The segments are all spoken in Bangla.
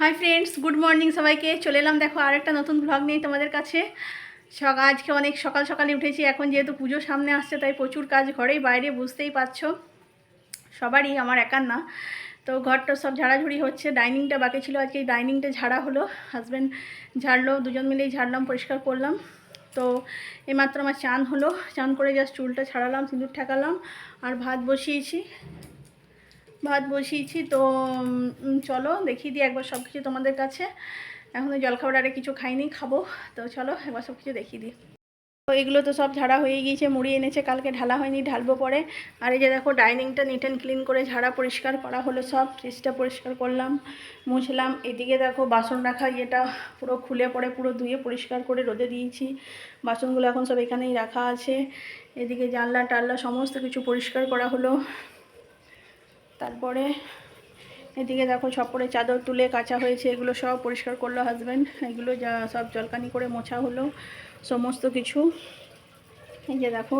হাই ফ্রেন্ডস গুড মর্নিং সবাইকে। চলে এলাম দেখো আরেকটা নতুন ব্লগ নিয়ে তোমাদের কাছে। সকাল আজকে অনেক সকাল সকালে উঠেছি, এখন যেহেতু পুজো সামনে আসছে, তাই প্রচুর কাজ ঘরেই বাইরে, বুঝতেই পারছ। সবারই, আমার একার না। তো ঘরটা সব ঝাড়াঝুড়ি হচ্ছে ডাইনিংটা বাকি ছিল, আজকে ডাইনিংটা ঝাড়া হলো। হাজব্যান্ড ঝাড়লো, দুজন মিলেই ঝাড়লাম, পরিষ্কার করলাম। তো এইমাত্র আমার চান হলো, চান করে জাস্ট চুলটা ছাড়ালাম, সিঁদুর ঠেকালাম, আর ভাত বসিয়েছি। ভাত বসিয়েছি, তো চলো দেখিয়ে দিই একবার সব কিছু তোমাদের কাছে। এখনও জলখাবার আরে কিছু খাইনি, খাব। তো চলো একবার সব কিছু দেখিয়ে দিই। তো এগুলো তো সব ঝাড়া হয়ে গিয়েছে, মুড়ি এনেছে, কালকে ঢালা হয়নি, ঢালবো পরে। আর এই যে দেখো, ডাইনিংটা নিট অ্যান্ড ক্লিন করে ঝাড়া পরিষ্কার করা হলো সব ফ্রিজটা পরিষ্কার করলাম, মুছলাম। এদিকে দেখো, বাসন রাখা, ইয়েটা পুরো খুলে পরে পুরো ধুয়ে পরিষ্কার করে রোদে দিয়েছি। বাসনগুলো এখন সব এখানেই রাখা আছে। এদিকে জানলা টাল্লা সমস্ত কিছু পরিষ্কার করা হলো। তারপরে এদিকে দেখো ছপরে চাদর তুলে কাঁচা হয়েছে, এগুলো সব পরিষ্কার করল হাজব্যান্ড এগুলো যা সব জলকানি করে মোছা হলো, সমস্ত কিছু। এই যে দেখো,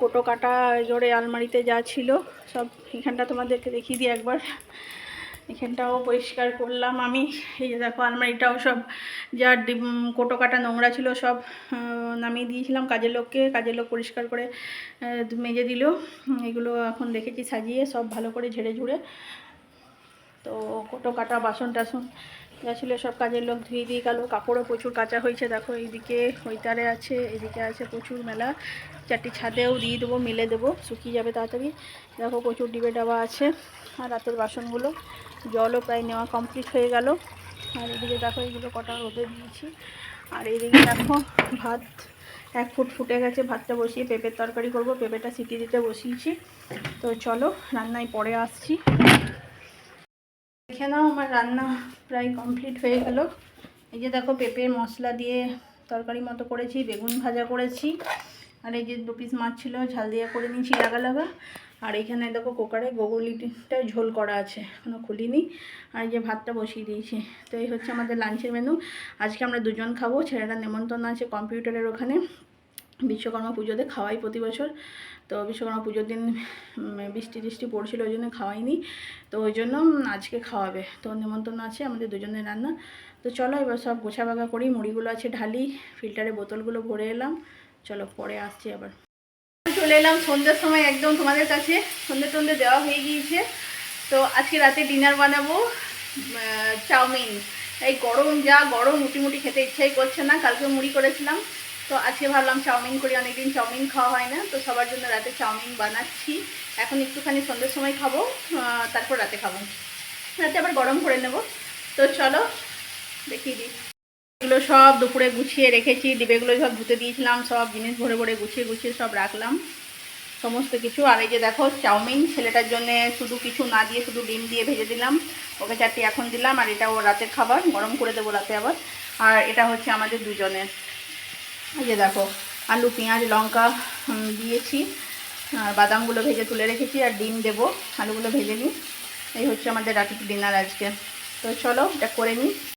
কোটো কাটা জোরে আলমারিতে যা ছিল, সব এখানটা তোমাদেরকে দেখিয়ে দিই একবার। এখানটাও পরিষ্কার করলাম আমি। এই যে দেখো আলমারিটাও সব যা কোটো কাটা নোংরা ছিল সব নামিয়ে দিয়েছিলাম। কাজের লোককে, কাজের লোক পরিষ্কার করে মেজে দিল। এগুলো এখন রেখেছি সাজিয়ে, সব ভালো করে ঝেড়ে ঝুড়ে। তো কোটো কাটা, বাসন টাসন যা ছিল সব কাজের লোক ধুয়ে দিয়ে গেল। কাপড়ও প্রচুর কাঁচা হয়েছে, দেখো এইদিকে ওইতারে আছে, এদিকে আছে প্রচুর মেলা। চারটি ছাদেও দিয়ে দেবো, মেলে দেবো, শুকিয়ে যাবে তাড়াতাড়ি। দেখো প্রচুর ডিবে ডাবা আছে, আর রাতের বাসনগুলো। জলও প্রায় নেওয়া কমপ্লিট হয়ে গেল। আর এদিকে দেখো, এগুলো কটা রোদে দিয়েছি। আর এইদিকে দেখো, ভাত এক ফুট ফুটে গেছে, ভাতটা বসিয়ে পেঁপের তরকারি করব। পেঁপেটা সিটি দিতে বসিয়েছি। তো চলো, রান্নায় পরে আসছি। দেখে নাও, আমার রান্না প্রায় কমপ্লিট হয়ে গেল। এই যে দেখো পেঁপে মশলা দিয়ে তরকারি মতো করেছি, বেগুন ভাজা করেছি। আর এই যে দু পিস মাছ ছিল, ঝাল দিয়ে করে নিয়েছি লাগা লাগা আর এখানে দেখো কুকারে গোগলিটা ঝোল করা আছে এখনও খুলিনি। আর যে ভাতটা বসিয়ে দিয়েছি। তো এই হচ্ছে আমাদের লাঞ্চের মেনু। আজকে আমরা দুজন খাব ছেলেটা নেমন্তন্ন আছে কম্পিউটারের ওখানে। বিশ্বকর্মা পুজোতে খাওয়াই প্রতি বছর। তো বিশ্বকর্মা পুজোর দিন বৃষ্টি টিষ্টি পড়ছিল, ওই জন্য খাওয়াইনি। তো ওই জন্য আজকে খাওয়াবে। তো নেমন্তন্ন আছে আমাদের দুজনের রান্না। তো চলো এবার সব গোছা বাগা করি, মুড়িগুলো আছে ঢালি ফিল্টারে বোতলগুলো ভরে এলাম। চলো পরে আসছি আবার। চলে এলাম। সন্ধ্যের সময় একদম তোমাদের কাছে সন্ধ্যে টন্ধে দেওয়া হয়ে গিয়েছে। তো আজকে রাতে ডিনার বানাবো চাউমিন। এই গরম, যা গরম মুটি মুটি খেতে ইচ্ছাই করছে না। কালকে মুড়ি করেছিলাম। তো আজকে ভাবলাম চাউমিন করি, অনেকদিন চাউমিন খাওয়া হয় না। তো সবার জন্য রাতে চাউমিন বানাচ্ছি। এখন একটুখানি সন্ধ্যের সময় খাব তারপর রাতে খাব। রাতে আবার গরম করে নেব। তো চলো, দেখিয়ে দিই। এগুলো সব দুপুরে গুছিয়ে রেখেছি, ডিবেগুলো সব ধুতে দিয়েছিলাম, সব জিনিস ভরে ভরে গুছিয়ে গুছিয়ে সব রাখলাম। সমস্ত কিছু। আর এই যে দেখো, চাউমিন, ছেলেটার জন্য শুধু কিছু না দিয়ে শুধু ডিম দিয়ে ভেজে দিলাম। ওকে চারটি এখন দিলাম, আর এটা ও রাতের খাবার, গরম করে দেবো রাতে আবার। আর এটা হচ্ছে আমাদের দুজনের। এই যে দেখো, আলু, পেঁয়াজ, লঙ্কা দিয়েছি। আর বাদামগুলো ভেজে তুলে রেখেছি, আর ডিম দেবো। আলুগুলো ভেজে নিই। এই হচ্ছে আমাদের রাতের ডিনার আজকে। তো চলো, এটা করে নিই।